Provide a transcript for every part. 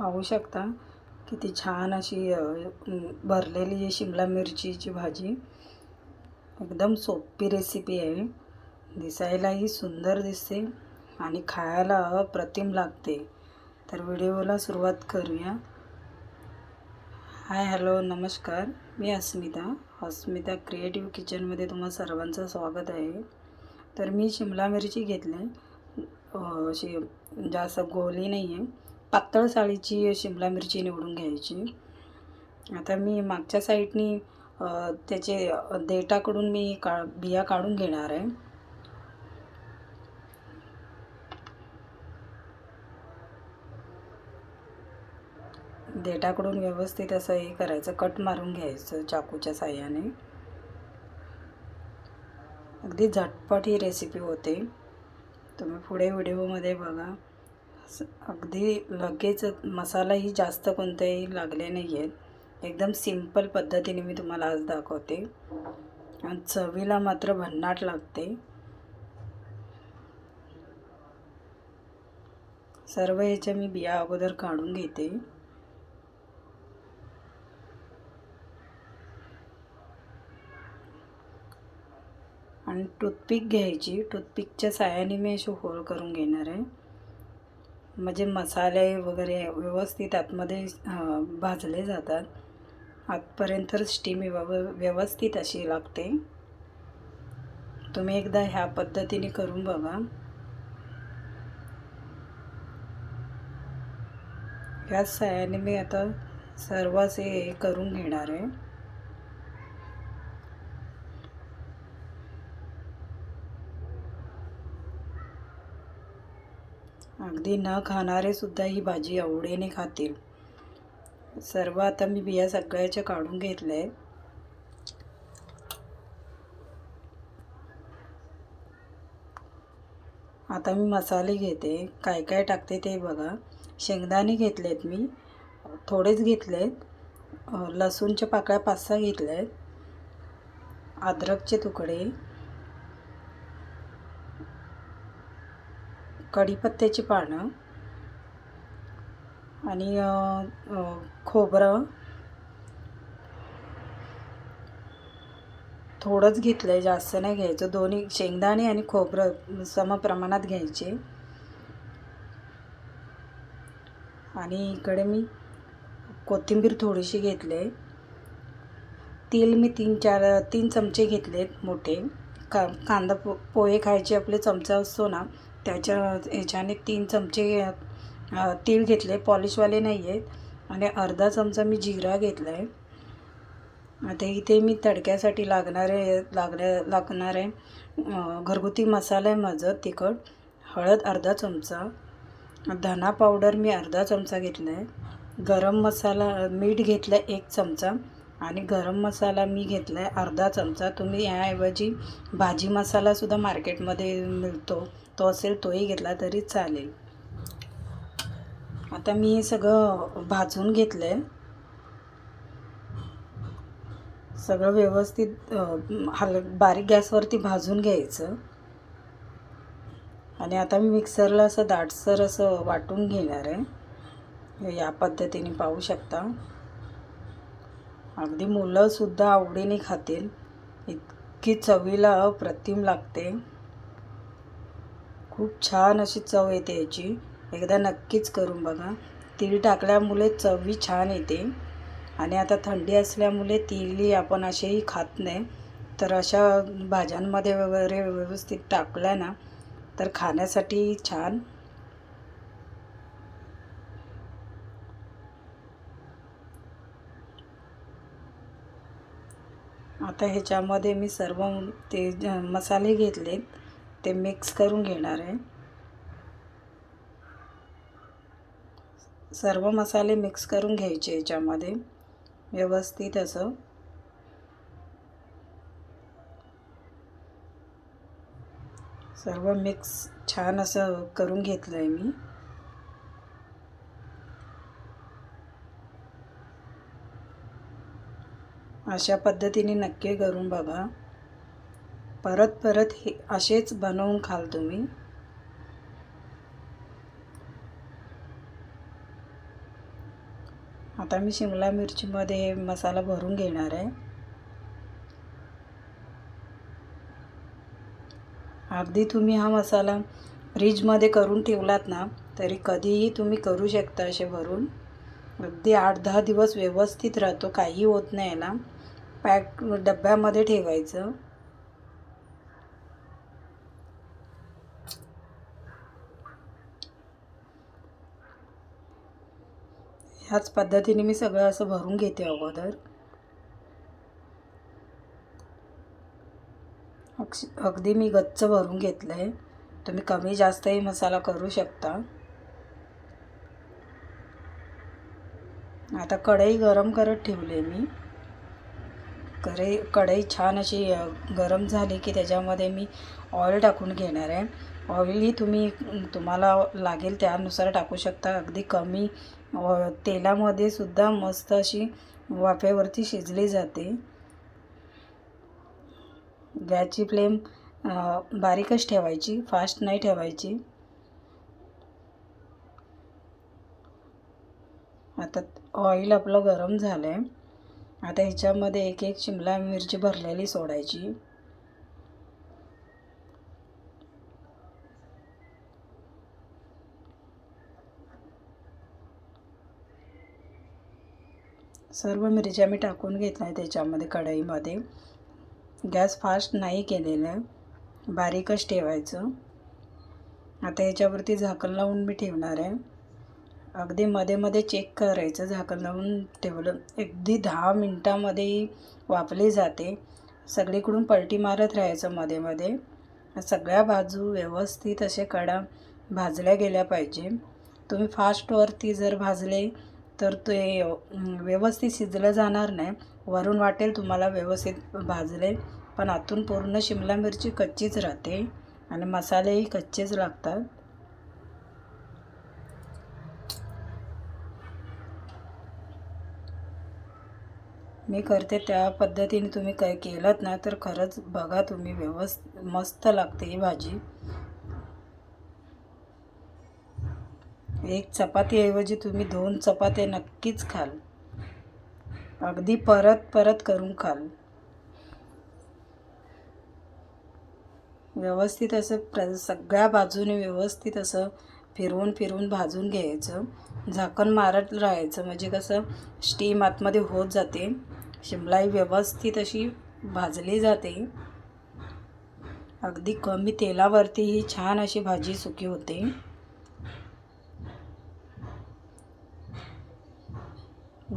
पाहू शकता किती छान अशी भरलेली आहे शिमला मिरचीची भाजी. एकदम सोपी रेसिपी आहे. दिसायलाही सुंदर दिसते आणि खायला अप्रतिम लागते. तर व्हिडिओला सुरुवात करूया. हाय हॅलो नमस्कार. मी अस्मिता. अस्मिता क्रिएटिव्ह किचनमध्ये तुम्हा सर्वांचं स्वागत आहे. तर मी शिमला मिरची घेतली अशी जास्त गोली नाही आहे. पातळ साळीची शिमला मिरची निवडून घ्यायची. आता मी मागच्या साईडनी त्याचे देटाकडून मी का बिया काढून घेणार आहे. देटाकडून व्यवस्थित असं हे करायचं कट मारून घ्यायचं चाकूच्या साह्याने. अगदी झटपट ही रेसिपी होते. तुम्ही पुढे व्हिडिओमध्ये बघा. अगदी लगेच मसालाही जास्त कोणतेही लागले नाही आहेत. एकदम सिंपल पद्धतीने मी तुम्हाला आज दाखवते. आणि चवीला मात्र भन्नाट लागते. सर्व ह्याच्या मी बिया अगोदर काढून घेते. आणि टूथपिक घ्यायची. टूथपिकच्या साह्याने मी असे होल करून घेणार आहे. म्हणजे मसाले वगैरे व्यवस्थित आतमध्ये भाजले जातात. आतपर्यंत स्टीम व्यव व्यवस्थित अशी लागते. तुम्ही एकदा ह्या पद्धतीने करून बघा. ह्याच सहाय्याने मी आता सर्वच हे करून घेणार आहे. अगदी न खाणारे सुद्धा ही भाजी आवडीने खातील सर्व आता मी बिया सगळ्याच्या काढून घेतल्या. आहेत आता मी मसाले घेते. काय काय टाकते ते बघा. शेंगदाणे घेतलेत मी. थोडेच घेतलेत. आहेत लसूणच्या पाकळ्या पाच सहा आहेत अद्रकचे तुकडे. कढीपत्त्याची पानं आणि खोबरं. थोडंच घेतलं आहे जास्त नाही घ्यायचं. दोन्ही शेंगदाणे आणि खोबरं समप्रमाणात घ्यायचे. आणि इकडे मी कोथिंबीर थोडीशी घेतले. तेल मी तीन चार तीन चमचे घेतलेत मोठे. का कांदा पो पोहे खायचे आपले चमचा असतो ना त्याच्या ह्याच्याने तीन चमचे अ, तीळ घेतले पॉलिशवाले नाही आहेत आणि अर्धा चमचा मी जिरा घेतला आहे आता इथे मी तडक्यासाठी लागणारे लागण्या लागणारे आहे घरगुती मसाला आहे माझं तिखट. हळद अर्धा चमचा. धना पावडर मी अर्धा चमचा घेतला आहे गरम मसाला मीठ घेतलं आहे एक चमचा. आणि गरम मसाला मी घेतला आहे अर्धा चमचा. तुम्ही याऐवजी भाजी मसालासुद्धा मार्केटमध्ये मिळतो. तो असेल तोही घेतला तरी चालेल. आता मी हे सगळं भाजून घेतलं आहे सगळं व्यवस्थित हल बारीक गॅसवरती भाजून घ्यायचं. आणि आता मी मिक्सरला असं दाटसर असं वाटून घेणार आहे. या पद्धतीने पाहू शकता. अगदी मुलंसुद्धा आवडीने खातील. इतकी चवीला अप्रतिम लागते. खूप छान अशी चव येते याची. एकदा नक्कीच करून बघा. तीळ टाकल्यामुळे चवी छान येते. आणि आता थंडी असल्यामुळे तिळी आपण असेही खात नाही. तर अशा भाज्यांमध्ये वगैरे व्यवस्थित टाकल्या ना तर खाण्यासाठी छान. आता ह्याच्यामध्ये मी सर्व ते मसाले घेतलेत ते मिक्स करून घेणार आहे. सर्व मसाले मिक्स करून घ्यायचे याच्यामध्ये. व्यवस्थित असं. सर्व मिक्स छान असं करून घेतलं आहे मी. अशा पद्धतीने नक्की करून बघा. परत परत हे असेच बनवून खाल तुम्ही. आता मी शिमला मिरचीमध्ये मसाला भरून घेणार आहे. अगदी तुम्ही हा मसाला फ्रीजमध्ये करून ठेवलात ना तरी कधीही तुम्ही करू शकता असे भरून. अगदी आठ दहा दिवस व्यवस्थित राहतो काही होत नाही याला. पॅक डब्यामध्ये ठेवायचं. ह्याच पद्धतीने मी सगळं असं भरून घेते अगोदर. अक्ष अगदी मी गच्च भरून घेतलं आहे तुम्ही कमी जास्तही मसाला करू शकता. आता कढई गरम करत ठेवली मी. कढई कढई छान अशी गरम झाली की त्याच्यामध्ये मी ऑइल टाकून घेणार आहे. ऑइली तुम्ही तुम्हाला लागेल त्यानुसार टाकू शकता. अगदी कमी तेलामध्ये सुद्धा मस्त अशी वाफेवरती शिजली जाते. गॅसची फ्लेम बारीकच ठेवायची फास्ट नाही ठेवायची. आता ऑइल आपलं गरम झालं आहे आता ह्याच्यामध्ये एक एक शिमला मिरची भरलेली सोडायची. सर्व मिरच्या मी टाकून घेतल्या आहे त्याच्यामध्ये कढईमध्ये. गॅस फास्ट नाही केलेला. आहे बारीकच ठेवायचं. आता याच्यावरती झाकण लावून मी ठेवणार आहे. अगदी मध्ये मध्ये चेक करायचं. झाकण लावून ठेवलं. अगदी दहा मिनटामध्ये वापली जाते. सगळीकडून पलटी मारत राहायचं मध्ये मध्ये. सगळ्या बाजू व्यवस्थित असे कडा भाजल्या गेल्या पाहिजे. तुम्ही फास्टवरती जर भाजले तर ते व्यवस्थित शिजलं जाणार नाही. वरून वाटेल तुम्हाला व्यवस्थित भाजले. पण आतून पूर्ण शिमला मिरची कच्चीच राहते आणि मसालेही कच्चेच लागतात. मी करते त्या पद्धतीने तुम्ही काय केलं ना तर खरंच बघा तुम्ही व्यवस्थ मस्त लागते ही भाजी. एक चपातीऐवजी तुम्ही दोन चपात्या नक्कीच खाल. अगदी परत परत करून खाल. व्यवस्थित असं प्र सगळ्या बाजूने व्यवस्थित असं फिरवून फिरवून भाजून घ्यायचं. झाकण मारत राहायचं. म्हणजे कसं स्टीम आतमध्ये होत जाते. शिमलाई व्यवस्थित अशी भाजली जाते. अगदी कमी तेलावरती ही छान अशी भाजी सुकी होते.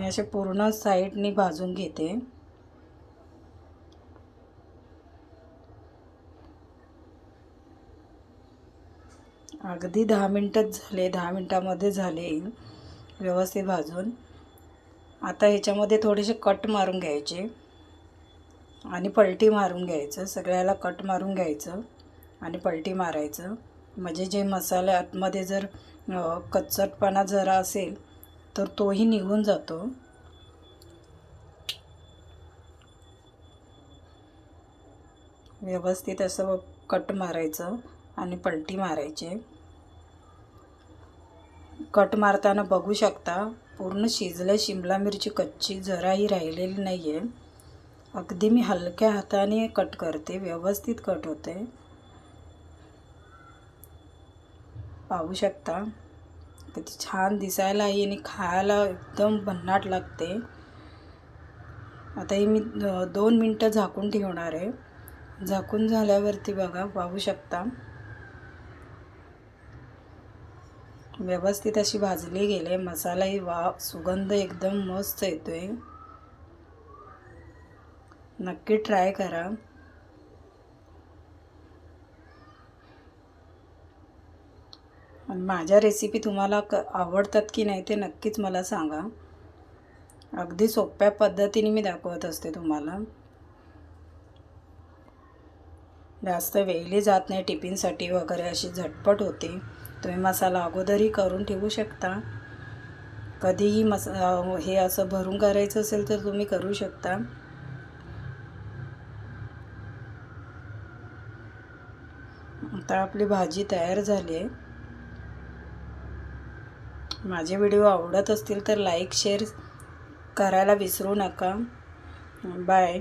मी असे पूर्ण साईडनी भाजून घेते. अगदी दहा मिनटंच झाले दहा मिनटामध्ये झाले व्यवस्थित भाजून. आता ह्याच्यामध्ये थोडेसे कट मारून घ्यायचे आणि पलटी मारून घ्यायचं. सगळ्याला कट मारून घ्यायचं आणि पलटी मारायचं. म्हणजे जे मसाले आतमध्ये जर कच्चटपणा जरा असेल तर तोही निघून जातो. व्यवस्थित असं कट मारायचं आणि पलटी मारायचे. कट मारताना बघू शकता पूर्ण शिजलं शिमला मिरची कच्ची जराही राहिलेली नाही आहे अगदी मी हलक्या हाताने कट करते व्यवस्थित कट होते. पाहू शकता. किती छान दिसायलाही आणि खायला एकदम भन्नाट लागते. आता हे मी दोन मिनटं झाकून ठेवणार आहे. झाकून झाल्यावरती बघा पाहू शकता. व्यवस्थित अशी भाजली गेले मसालाही वा सुगंध एकदम मस्त येतो आहे नक्की ट्राय करा. आणि माझ्या रेसिपी तुम्हाला क आवडतात की नाही ते नक्कीच मला सांगा. अगदी सोप्या पद्धतीने मी दाखवत असते तुम्हाला. जास्त वेळली जात नाही टिफिनसाठी वगैरे अशी झटपट होते. तुम्ही मसाला अगोदरही करून ठेवू शकता. कधीही मस हे असं भरून करायचं असेल तर तुम्ही करू शकता. आता आपली भाजी तयार झाली आहे. माझे व्हिडिओ आवडत असतील तर लाईक शेअर करायला विसरू नका. बाय.